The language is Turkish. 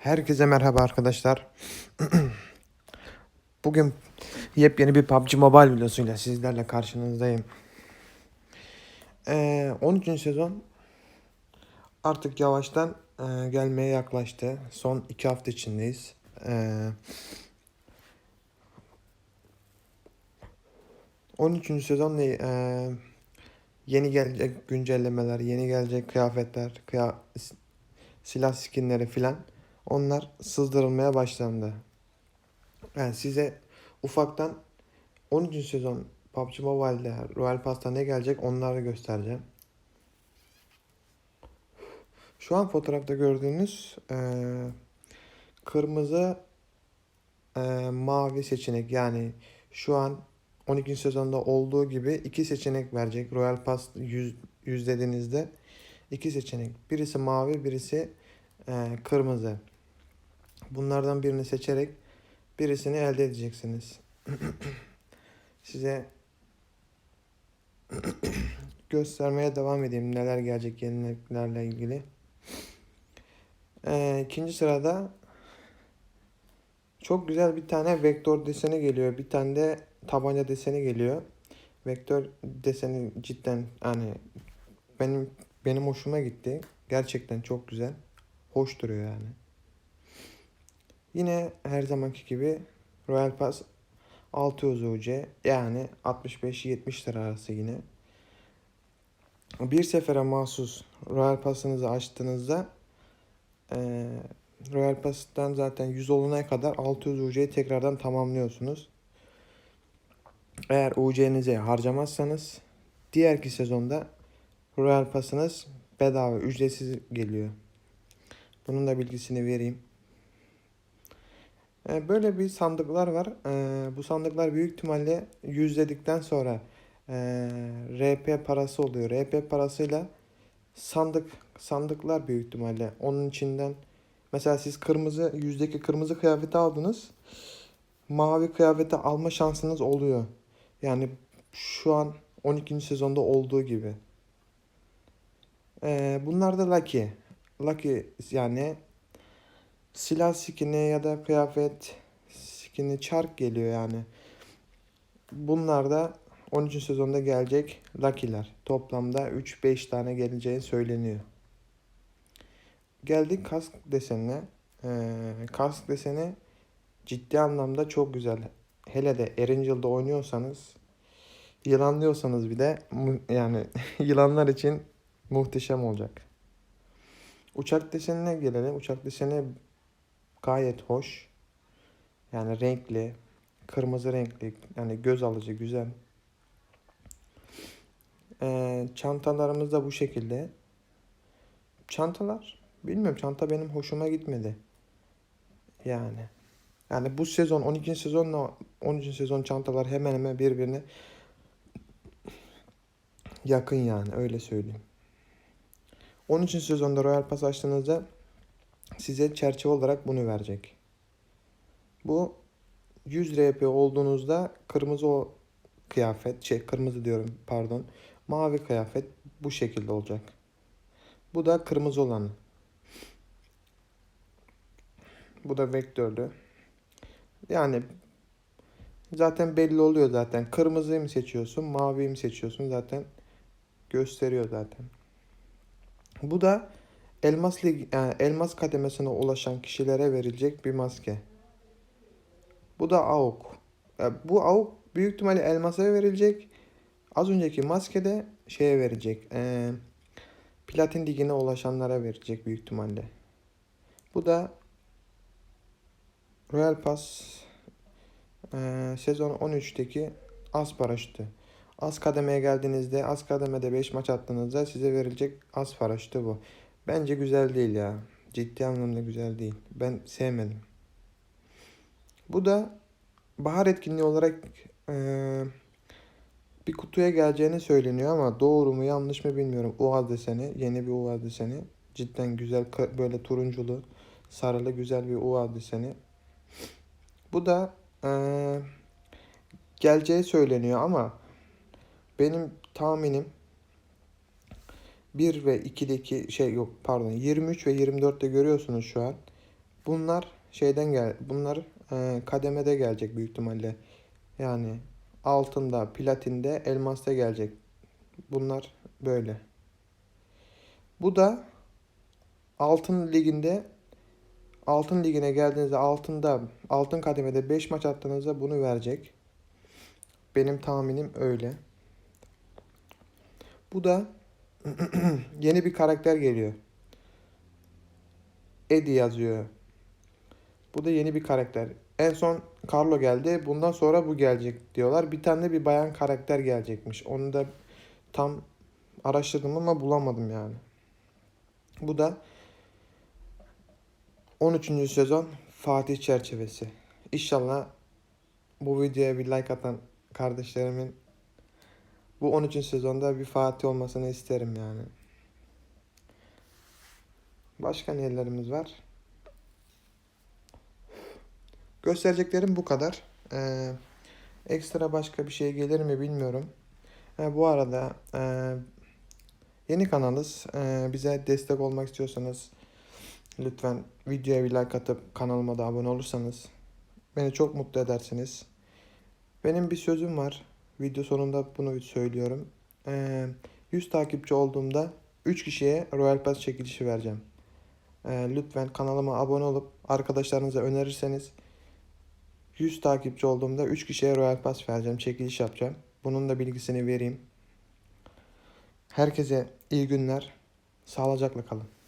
Herkese merhaba arkadaşlar. Bugün yepyeni bir PUBG Mobile videosuyla sizlerle karşınızdayım. Ee, 13. sezon artık yavaştan e, gelmeye yaklaştı. Son 2 hafta içindeyiz. Ee, 13. sezon ne? Ee, yeni gelecek güncellemeler, yeni gelecek kıyafetler, kıya silah skinleri filan. Onlar sızdırılmaya başlandı. Yani size ufaktan 13. sezon PUBG Mobile'de Royal Pass'ta ne gelecek onları göstereceğim. Şu an fotoğrafta gördüğünüz eee, kırmızı eee, mavi seçenek yani şu an 12. sezonda olduğu gibi iki seçenek verecek. Royal Pass 100, yüzlediğinizde iki seçenek. Birisi mavi, birisi eee, kırmızı. Bunlardan birini seçerek birisini elde edeceksiniz. Size göstermeye devam edeyim neler gelecek yeniliklerle ilgili. Ee, ikinci sırada çok güzel bir tane vektör deseni geliyor. Bir tane de tabanca deseni geliyor. Vektör deseni cidden hani benim benim hoşuma gitti. Gerçekten çok güzel. Hoş duruyor yani. Yine her zamanki gibi Royal Pass 600 UC yani 65-70 lira arası yine. Bir sefere mahsus Royal Pass'ınızı açtığınızda eee Royal Pass'tan zaten 100 olana kadar 600 UC'yi tekrardan tamamlıyorsunuz. Eğer UC'nizi harcamazsanız diğerki sezonda Royal Pass'ınız bedava ücretsiz geliyor. Bunun da bilgisini vereyim. E, Böyle bir sandıklar var. E, Bu sandıklar büyük ihtimalle yüzledikten sonra e, RP parası oluyor. RP parasıyla sandık sandıklar büyük ihtimalle onun içinden mesela siz kırmızı yüzdeki kırmızı kıyafeti aldınız. Mavi kıyafeti alma şansınız oluyor. Yani şu an 12. sezonda olduğu gibi. Bunlar da Lucky. Lucky yani silah skini ya da kıyafet skini çark geliyor yani. Bunlar da 13. sezonda gelecek Lucky'ler. Toplamda 3-5 tane geleceği söyleniyor. Geldik kask desenine. Ee, kask deseni ciddi anlamda çok güzel. Hele de Erangel'da oynuyorsanız yılanlıyorsanız bir de yani yılanlar için muhteşem olacak. Uçak desenine gelelim. Uçak deseni gayet hoş. Yani renkli, kırmızı renkli, yani göz alıcı, güzel. Ee, çantalarımız da bu şekilde. Çantalar, bilmiyorum çanta benim hoşuma gitmedi. Yani. Yani bu sezon 12. sezonla 13. sezon çantalar hemen hemen birbirine yakın yani öyle söyleyeyim. 13. sezonda Royal Pass açtığınızda size çerçeve olarak bunu verecek. Bu 100 RP olduğunuzda kırmızı o kıyafet, şey kırmızı diyorum pardon. Mavi kıyafet bu şekilde olacak. Bu da kırmızı olanı. Bu da vektörlü. Yani zaten belli oluyor zaten. Kırmızıyı mı seçiyorsun, maviyi mi seçiyorsun zaten gösteriyor zaten. Bu da elmas lig, yani elmas kademesine ulaşan kişilere verilecek bir maske. Bu da AUK. Ya bu AUK büyük ihtimalle elmasa verilecek. Az önceki maske de şeye verecek. Ee, platin ligine ulaşanlara verecek büyük ihtimalle. Bu da Royal Pass ee, sezon 13'teki az paraşütü. Az kademeye geldiğinizde, az kademede 5 maç attığınızda size verilecek az paraşütü bu. Bence güzel değil ya. Ciddi anlamda güzel değil. Ben sevmedim. Bu da bahar etkinliği olarak eee, bir kutuya geleceğini söyleniyor ama doğru mu yanlış mı bilmiyorum. Uaz deseni, yeni bir Uaz deseni. Cidden güzel böyle turunculu, sarılı güzel bir Uaz deseni. Bu da eee, geleceği söyleniyor ama benim tahminim 1 ve 2'deki şey yok pardon 23 ve 24'te görüyorsunuz şu an. Bunlar şeyden gel bunlar e, kademede gelecek büyük ihtimalle. Yani altında, platinde, elmasta gelecek. Bunlar böyle. Bu da altın liginde altın ligine geldiğinizde altında altın kademede 5 maç attığınızda bunu verecek. Benim tahminim öyle. Bu da yeni bir karakter geliyor. Eddie yazıyor. Bu da yeni bir karakter. En son Carlo geldi. Bundan sonra bu gelecek diyorlar. Bir tane de bir bayan karakter gelecekmiş. Onu da tam araştırdım ama bulamadım yani. Bu da 13. sezon Fatih çerçevesi. İnşallah bu videoya bir like atan kardeşlerimin bu 13. sezonda bir Fatih olmasını isterim yani. Başka nelerimiz var? Göstereceklerim bu kadar. Ee, ekstra başka bir şey gelir mi bilmiyorum. Ha, bu arada e, yeni kanalız. Ee, bize destek olmak istiyorsanız lütfen videoya bir like atıp kanalıma da abone olursanız beni çok mutlu edersiniz. Benim bir sözüm var. Video sonunda bunu söylüyorum. Ee, 100 takipçi olduğumda 3 kişiye Royal Pass çekilişi vereceğim. Ee, lütfen kanalıma abone olup arkadaşlarınıza önerirseniz 100 takipçi olduğumda 3 kişiye Royal Pass vereceğim. Çekiliş yapacağım. Bunun da bilgisini vereyim. Herkese iyi günler. Sağlıcakla kalın.